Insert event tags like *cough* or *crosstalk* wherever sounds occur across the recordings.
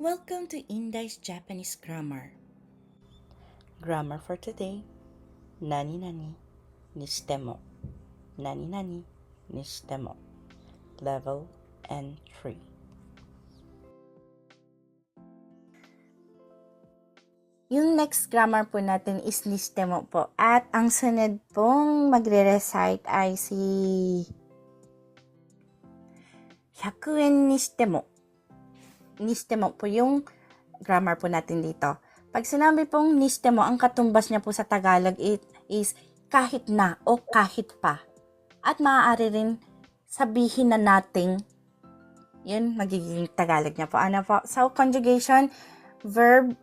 Welcome to Indai's Japanese Grammar. Grammar for today. Nani nani ni shitemo. Nani nani ni shitemo. Level N3. Yung next grammar po natin is nistemo po. At ang sunod pong magre-recite ay si 100円にしても。 nistemo po yung grammar po natin dito. Pag sinabi pong nistemo, ang katumbas niya po sa Tagalog it is kahit na o kahit pa. At maaari rin sabihin na nating yun, magiging Tagalog niya po. Ano po? So, conjugation, verb,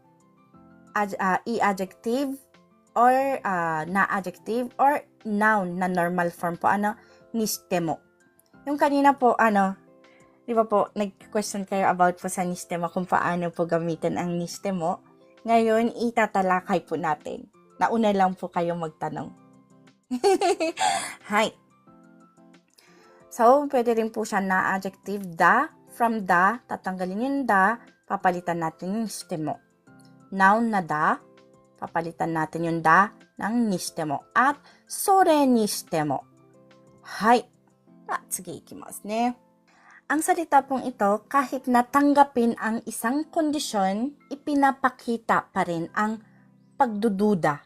ad, uh, ah, e-adjective, or uh, na-adjective, or noun na normal form po. Ano? Nistemo. Yung kanina po, ano, di ba po, nag-question kayo about po sa nistemo kung paano po gamitin ang nistemo. Ngayon, itatalakay po natin. Nauna lang po kayong magtanong. *laughs* Hi. So, pwede rin po siya na adjective da. From da, tatanggalin yung da, papalitan natin yung nistemo. Noun na da, papalitan natin yung da ng nistemo. At, sore nistemo. Hi. At, sige, ikimasu ne. Ang salita pong ito, kahit natanggapin ang isang kondisyon, ipinapakita pa rin ang pagdududa,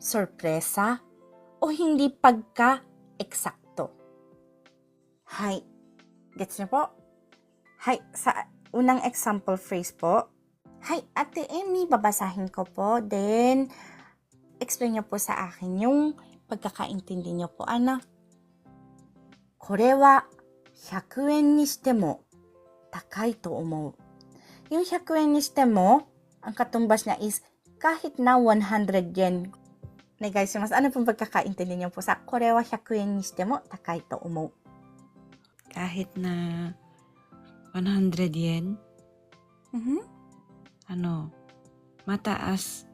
sorpresa, o hindi pagka-eksakto. Hay. Gets niyo po? Hay, sa unang example phrase po, Hay, Ate Emmy, babasahin ko po. Then, explain niyo po sa akin yung pagkakaintindi niyo po. Ano? これは 100円にしても高いと思う。Yung 100円にしても, ang katumbas niya is kahit na 100 yen. Nagaysimasu. Ano pong pagkakaintindi niyo po sa これは100円にしても高いと思う。 kahit na 100 yen, Mhm. ano, mataas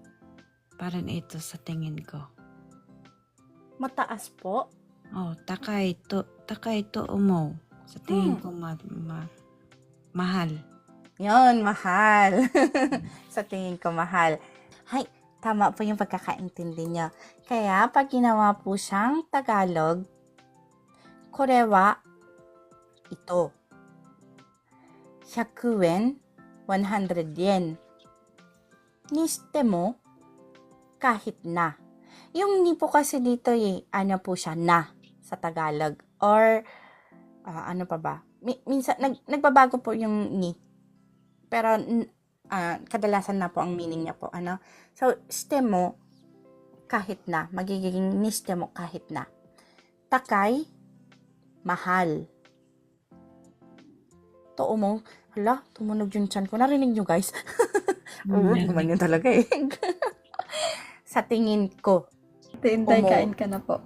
pa rin ito sa tingin ko. Mataas po. Oh, takay to, takay to umo. Sa tingin hmm. ko, ma- ma- mahal. Yon, mahal. *laughs* sa tingin ko, mahal. Hay, tama po yung pagkakaintindi niya. Kaya, pag ginawa po siyang Tagalog, korewa, ito. 100 yen, 100 yen. Ni mo, kahit na. Yung ni po kasi dito eh, ano po siya, na sa Tagalog. Or, ah, ano pa ba? Mi- minsan, nag, nagbabago po yung ni. Pero, ah, kadalasan na po ang meaning niya po. Ano? So, shite mo, kahit na. Magiging ni shite mo, kahit na. Takay, mahal. To mo, hala, tumunog yung chan ko. Narinig nyo guys? *laughs* Oo, Mm. naman yun talaga eh. *laughs* sa tingin ko, Tintay, kain ka na po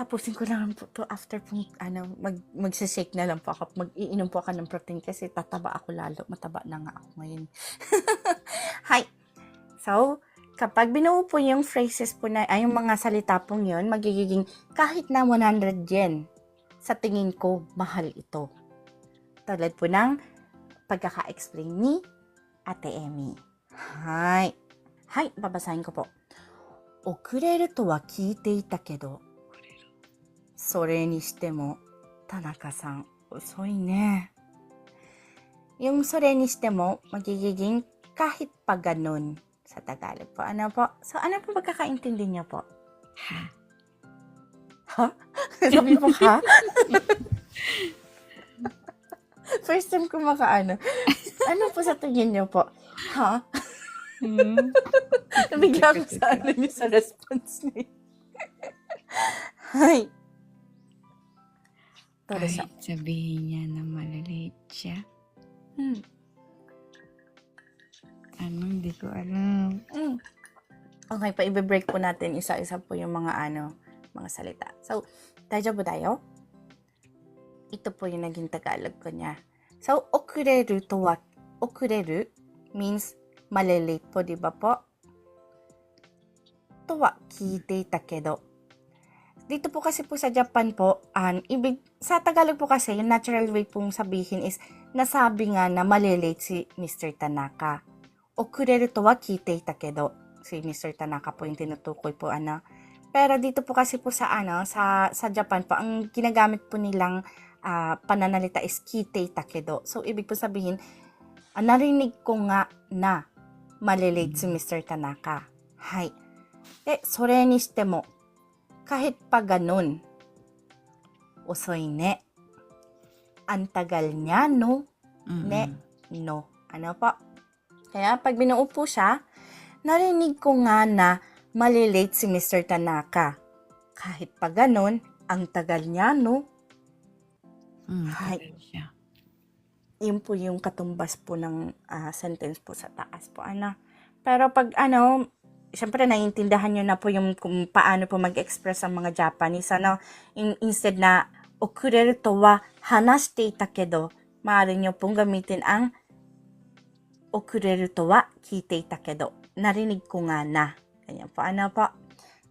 tapusin ko lang po to after pong ano, mag, magsishake na lang po ako. Mag-iinom po ako ng protein kasi tataba ako lalo. Mataba na nga ako ngayon. *laughs* Hi! So, kapag binuo po yung phrases po na, ay yung mga salita pong yun, magiging kahit na 100 yen, sa tingin ko, mahal ito. Tulad po ng pagkaka-explain ni Ate Emmy. Hi! Hi, babasahin ko po. 遅れるとは聞いていたけど、 それにしても、田中さん、遅いね。Yung それにしても, magiging kahit pa ganun sa Tagalog po. Ano po? So, ano po pagkakaintindi niyo po? Ha? Ha? *laughs* Sabi po, ha? *laughs* First time ko makaano. Ano po sa tingin niyo po? Ha? Hmm. *laughs* Nabigla ako sa ano niyo sa response niyo. Hi. Tara siya. Kahit sabihin niya na maliliit siya. Hmm. Ano, hindi ko alam. Mm. Okay, pa i-break po natin isa-isa po yung mga ano, mga salita. So, daijoubu dayo. Ito po yung naging Tagalog ko niya. So, okureru to wa, okureru means malilate po, di ba po? To wa kiite ita kedo. Dito po kasi po sa Japan po, an ibig, sa Tagalog po kasi, yung natural way pong sabihin is nasabi nga na malilate si Mr. Tanaka. Okureru to wa kite ita kedo. Si Mr. Tanaka po yung tinutukoy po ano. Pero dito po kasi po sa ano, sa, sa Japan po, ang ginagamit po nilang ah, pananalita is kite ita kedo. So, ibig po sabihin, ah, narinig ko nga na malilate si Mr. Tanaka. Hay. Eh, sore ni shite mo, kahit pa ganun, osoy ne. Ang tagal niya, no? Mm-mm. Ne. No. Ano po? Kaya pag binuo po siya, narinig ko nga na malilate si Mr. Tanaka. Kahit pa ganun, ang tagal niya, no? Mm, tagal siya. Yun po yung katumbas po ng ah, sentence po sa taas po. Ano? Pero pag ano, syempre naiintindihan nyo na po yung kung paano po mag-express ang mga Japanese. Ano? In- instead na, okureru to wa hanashite ita kedo, maaari nyo pong gamitin ang okureru to wa kite ita kedo. Narinig ko nga na. Ganyan po. Ano po?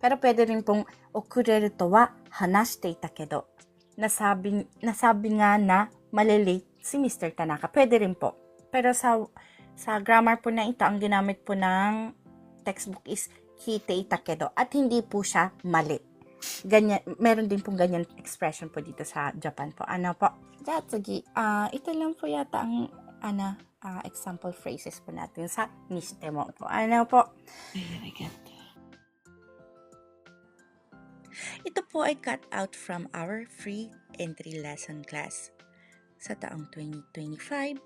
Pero pwede rin pong okureru to wa hanashite ita kedo. Nasabi, nasabi nga na malilate si Mr. Tanaka. Pwede rin po. Pero sa sa grammar po na ito, ang ginamit po ng textbook is kite itakedo at hindi po siya mali. Ganyan, meron din pong ganyan expression po dito sa Japan po. Ano po? That's ah ito lang po yata ang ano, ah, example phrases po natin sa niste mo po. Ano po? Very good. Ito po ay cut out from our free entry lesson class. Sa taong 2025,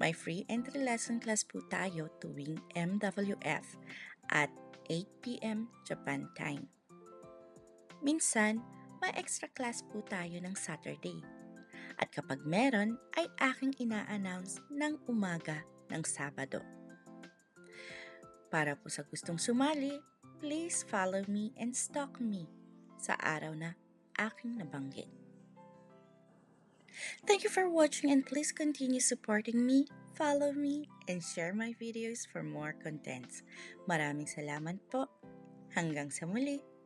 may free entry lesson class po tayo tuwing MWF at 8pm Japan time. Minsan, may extra class po tayo ng Saturday. At kapag meron, ay aking ina-announce ng umaga ng Sabado. Para po sa gustong sumali, please follow me and stalk me sa araw na aking nabanggit. Thank you for watching and please continue supporting me, follow me, and share my videos for more contents. Maraming salamat po. Hanggang sa muli.